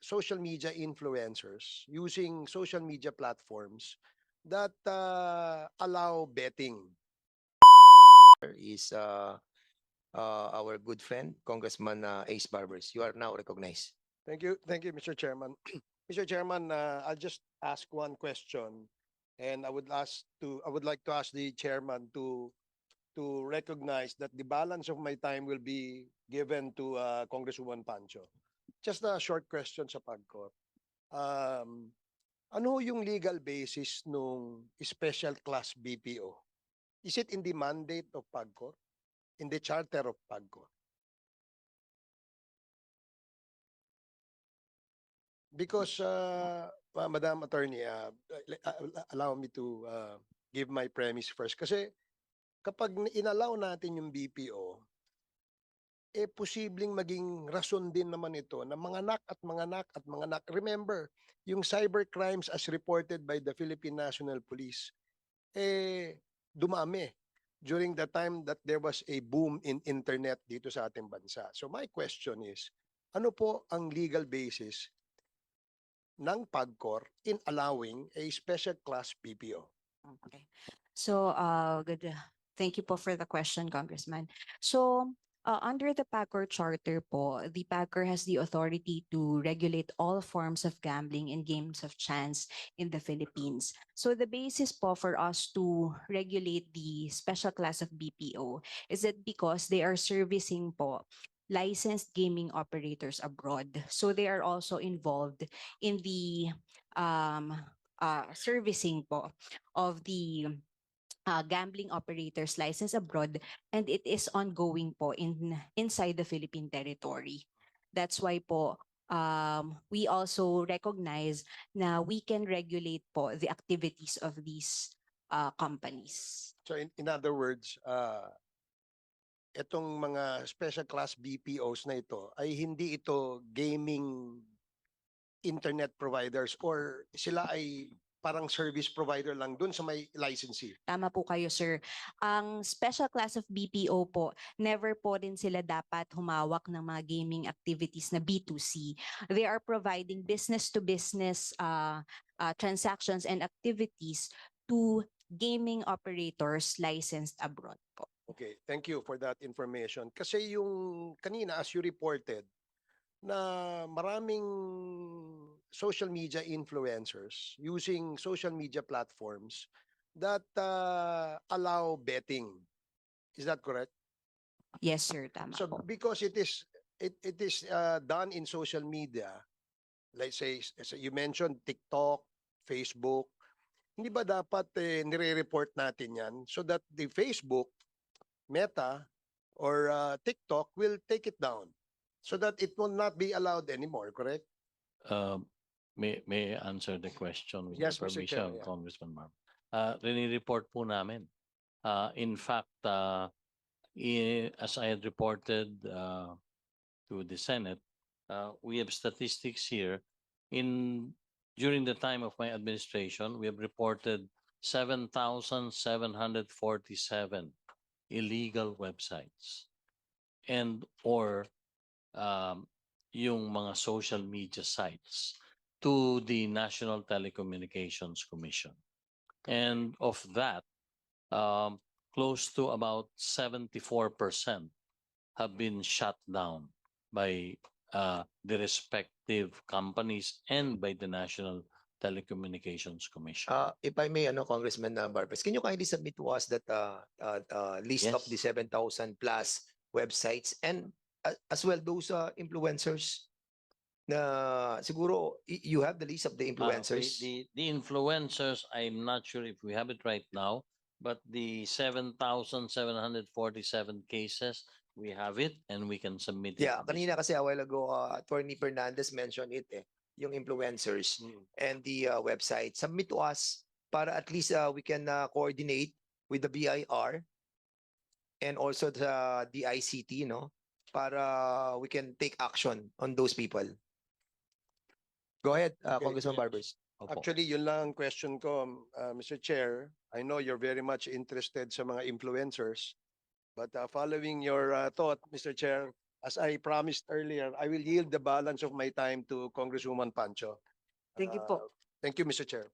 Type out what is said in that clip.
social media influencers using social media platforms that uh, allow betting. is uh, uh, our good friend, Congressman uh, Ace Barbers. You are now recognized. Thank you, thank you, Mr. Chairman. Mr. Chairman, uh, I'll just ask one question, and I would ask to, I would like to ask the chairman to to recognize that the balance of my time will be given to uh, Congresswoman Pancho. Just a short question sa PAGCOR. Um, ano yung legal basis nung special class BPO? Is it in the mandate of PAGCOR? In the charter of PAGCOR? Because, uh, uh, Madam Attorney, uh, uh, allow me to uh, give my premise first. Kasi kapag inallow natin yung BPO, eh posibleng maging rason din naman ito na mga nak at mga nak at mga nak. Remember, yung cyber crimes as reported by the Philippine National Police, eh dumami during the time that there was a boom in internet dito sa ating bansa. So my question is, ano po ang legal basis ng PAGCOR in allowing a special class BPO? Okay. So, uh, good. uh, Thank you po for the question, Congressman. So, uh, under the PAGCOR charter po, the PAGCOR has the authority to regulate all forms of gambling and games of chance in the Philippines. So the basis po for us to regulate the special class of BPO is that because they are servicing po licensed gaming operators abroad. So they are also involved in the um, uh, servicing po of the uh, gambling operators licensed abroad and it is ongoing po in inside the Philippine territory. That's why po um, we also recognize na we can regulate po the activities of these uh, companies. So in, in other words, uh, itong mga special class BPOs na ito ay hindi ito gaming internet providers or sila ay parang service provider lang dun sa may licensee. Tama po kayo, sir. Ang special class of BPO po, never po din sila dapat humawak ng mga gaming activities na B2C. They are providing business-to-business uh, uh, transactions and activities to gaming operators licensed abroad po. Okay, thank you for that information. Kasi yung kanina as you reported na maraming social media influencers using social media platforms that uh, allow betting. Is that correct? Yes, sir. Tama So po. because it is it it is uh, done in social media, like say as you mentioned TikTok, Facebook, hindi ba dapat eh, nire-report natin 'yan so that the Facebook, Meta or uh, TikTok will take it down so that it will not be allowed anymore, correct? Uh, May, may I answer the question with Yes, Mr. Chair, permission, yeah. Congressman Mark? Uh, report po namin. Uh, in fact, uh, i- as I had reported, uh, to the Senate, uh, we have statistics here. In, during the time of my administration, we have reported seven thousand seven hundred forty-seven illegal websites. And or, um, yung mga social media sites to the National Telecommunications Commission. And of that, um, close to about seventy-four percent have been shut down by uh, the respective companies and by the National Telecommunications Commission. Uh, if I may, ano, Congressman uh, Barbers, can you kindly submit to us that uh, uh, uh, list of the 7,000 plus websites and as well those uh, influencers na siguro y- you have the list of the Uh, influencers? The, the influencers, I'm not sure if we have it right now, but the seven thousand seven hundred forty-seven cases, we have it and we can submit it. Yeah, the kanina kasi a while ago, uh, Attorney Fernandez mentioned it eh, yung influencers and the uh, website. Submit to us para at least uh, we can uh, coordinate with the BIR and also the DICT, no? Para we can take action on those people. Go ahead, uh, Okay, Congressman yes. Barbers. Opo. Actually, yun lang ang question ko, uh, Mr. Chair. I know you're very much interested sa mga influencers. But uh, following your uh, thought, Mr. Chair, as I promised earlier, I will yield the balance of my time to Congresswoman Pancho. Thank you po. Uh, Thank you, Mr. Chair.